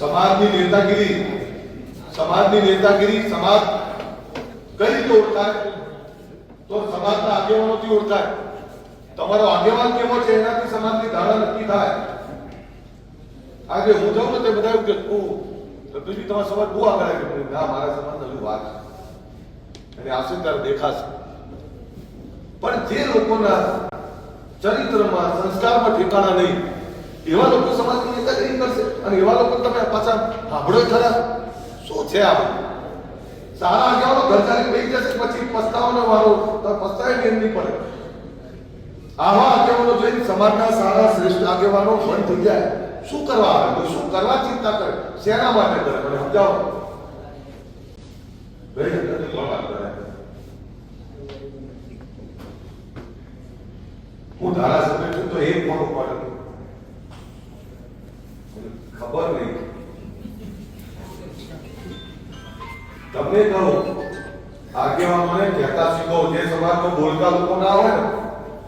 સમાજની નેતાગીરી સમાજની નેતાગીરી સમાજ કઈ રીતે ઓળખાય? તો સમાજના આગેવાનોથી ઓળખાય. તમારો આગેવાન કેવો છે એનાથી સમાજની ધારણા નક્કી થાય. આજે હું જાઉં ને તે બધા કે તું બીજી તમારા સમાજ બહુ આગળ આવી ગયો." ના, મારા સમાજ હજુ વાત છે. અને આવશે દેખાશે. પણ જે લોકોના ચરિત્રમાં, સંસ્કારમાં ઠેકાણા નહીં એવા લોકો સમાજની નેતાગીરી કરશે અને એવા લોકો તમે પાછા સાંભળો ખરા? શું છે આ? સારા આગેવાનો ઘર ચાલી બેસી જશે, પછી પસ્તાવાનો વારો તો પસ્તાય ને નહીં પડે. આવા આગેવાનો જોઈને સમાજના સારા શ્રેષ્ઠ આગેવાનો બંધ થઈ જાય. શું કરવા આવે? શું કરવા ચિંતા કરે? શેના માટે કરે? મને સમજાવો. અંદર કોણ વાત હું ધારાસભ્ય છું, તો એક મોટો તમને કહું. આગેવાનોને કહેતા શીખો જે સમાજનો બોલતા લોકો ના હોય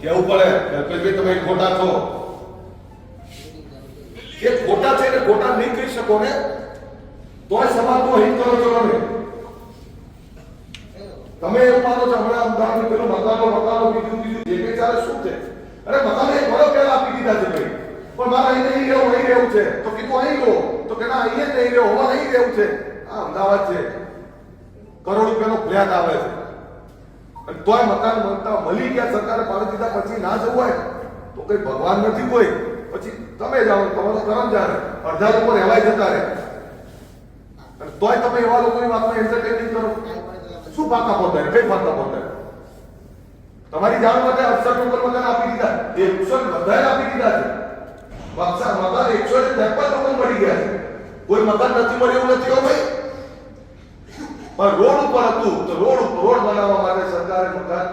કેવું પડે? કે તમે ખોટા છો. કે ખોટા છે ને ખોટા નહીં કહી શકો ને? તોય સમાજનો હિત કરો છો તમે. તમે એમ માનો છો, હમણાં અમદાવાદ પેલું મકાનો મકાનો, બીજું બીજું, જે કઈ ચાલે શું છે? અરે મકાનો એક વર્ષ પહેલા આપી દીધા છે ભાઈ. પણ મારે અહીં નહીં રહેવું, અહીં રહેવું છે. તો કીધું અહીં રહો. તો કે ના અહીંયા નહીં રહેવું હવે અહીં રહેવું છે. આ અમદાવાદ છે. કરોડ રૂપિયાનો ફ્લેટ આવે છે. તોય મકાન બનતા મળી ગયા સરકારે પાડી દીધા, પછી ના જવું હોય તો કઈ ભગવાન નથી કોઈ. પછી તમે જાઓ તમારો જાણે. અડધા લોકો રહેવાય જતા રહે. તોય તમે એવા લોકોની વાતમાં એન્ટરટેન નહીં કરો. શું પાકા પોતાય કઈ પાકા પોતાય તમારી જાણ માટે અડસઠ ઉપર મકાન આપી દીધા. એકસો બધાએ આપી દીધા છે. મકાન એકસો ને ત્રેપન લોકો મળી ગયા છે. કોઈ મકાન નથી મળ્યું નથી, હો ભાઈ? પણ રોડ ઉપર હતું તો રોડ રોડ બનાવવા માટે સરકારે મકાન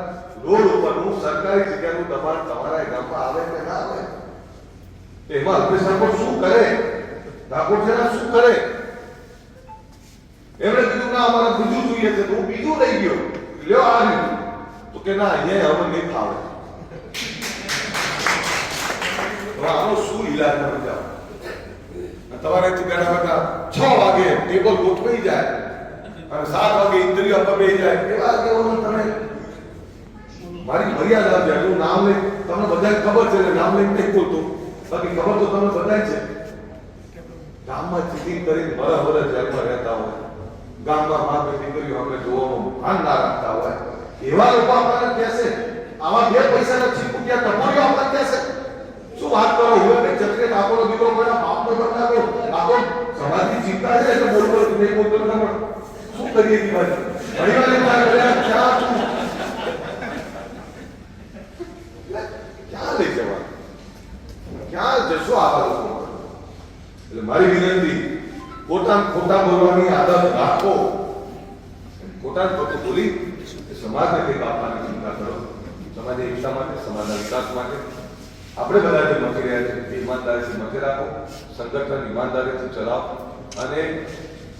રોડ ઉપરનું સરકારી જગ્યાનું દબાણ તમારા ગામમાં આવે કે ના આવે? એમાં અલ્પેશ ઠાકોર શું કરે? ઠાકોર શું કરે? એમણે કીધું, ના, અમારે બીજું જોઈએ છે. હું બીજું લઈ ગયો. લ્યો આ રહ્યું તો કે, ના, અહીંયા હવે નહીં ફાવે. આનો શું ઈલાજ તમે તમારે બેઠા બેઠા છ વાગે ટેબલ ગોઠવાઈ જાય. અને સાત વાગે ઇન્દ્રિયો બેસી જાય. કેવા આગેવાનો તમે મારી મર્યાદા છે, હું નામ લઈ, તમને બધાને ખબર છે, એટલે નામ લઈને નહીં બોલતો. બાકી ખબર તો તમને બધાય છે. ગામમાં ચીટિંગ કરીને વરસ વરસ જેલમાં રહેતા હોય. ગામમાં મા બેટી કર્યું આપણે જોવાનું ભાન ના રાખતા હોય. એવા લોકો આપણને કહેશે, આવા બે પૈસાના ચીકુટિયા ટપોરીઓ આપણને કહેશે. શું વાત કરો? હું કે ચક્રે આપણો દીકરો મારા બાપનો કરતા ગયો આ તો સમાજની ચિંતા છે, એટલે બોલ બોલ નહીં બોલતો નથી. પણ શું વાત ઘણી વાર અરે ક્યાં તું ક્યાં લઈ જવા ક્યાં જશો આવા લોકો એટલે મારી વિનંતી ખોટા ખોટા બોલવાની આદત રાખો ખોટા ખોટું બોલી સમાજને કંઈક આપવાની ચિંતા કરો સમાજની એકતા માટે સમાજના વિકાસ માટે આપણે બધા જે મચી રહ્યા છે. ઈમાનદારીથી મચી રાખો. સંગઠન ઈમાનદારીથી ચલાવો. અને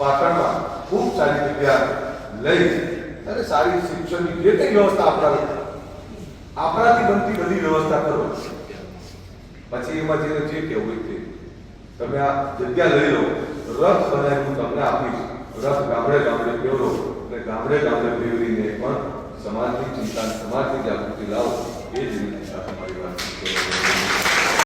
પાટણમાં ખૂબ સારી જગ્યા લઈ અને સારી શિક્ષણની જે કંઈ વ્યવસ્થા આપણા આપણાથી બનતી બધી વ્યવસ્થા કરો. પછી એમાં જે જે કેવું હોય તે. તમે આ જગ્યા લઈ લો. રથ બનાવી હું તમને આપીશ. રથ ગામડે ગામડે ફેરવો. અને ગામડે ગામડે ફેરવીને પણ સમાજની ચિંતા, સમાજની જાગૃતિ લાવો. એ જ રીતે તમારી મારી વાત.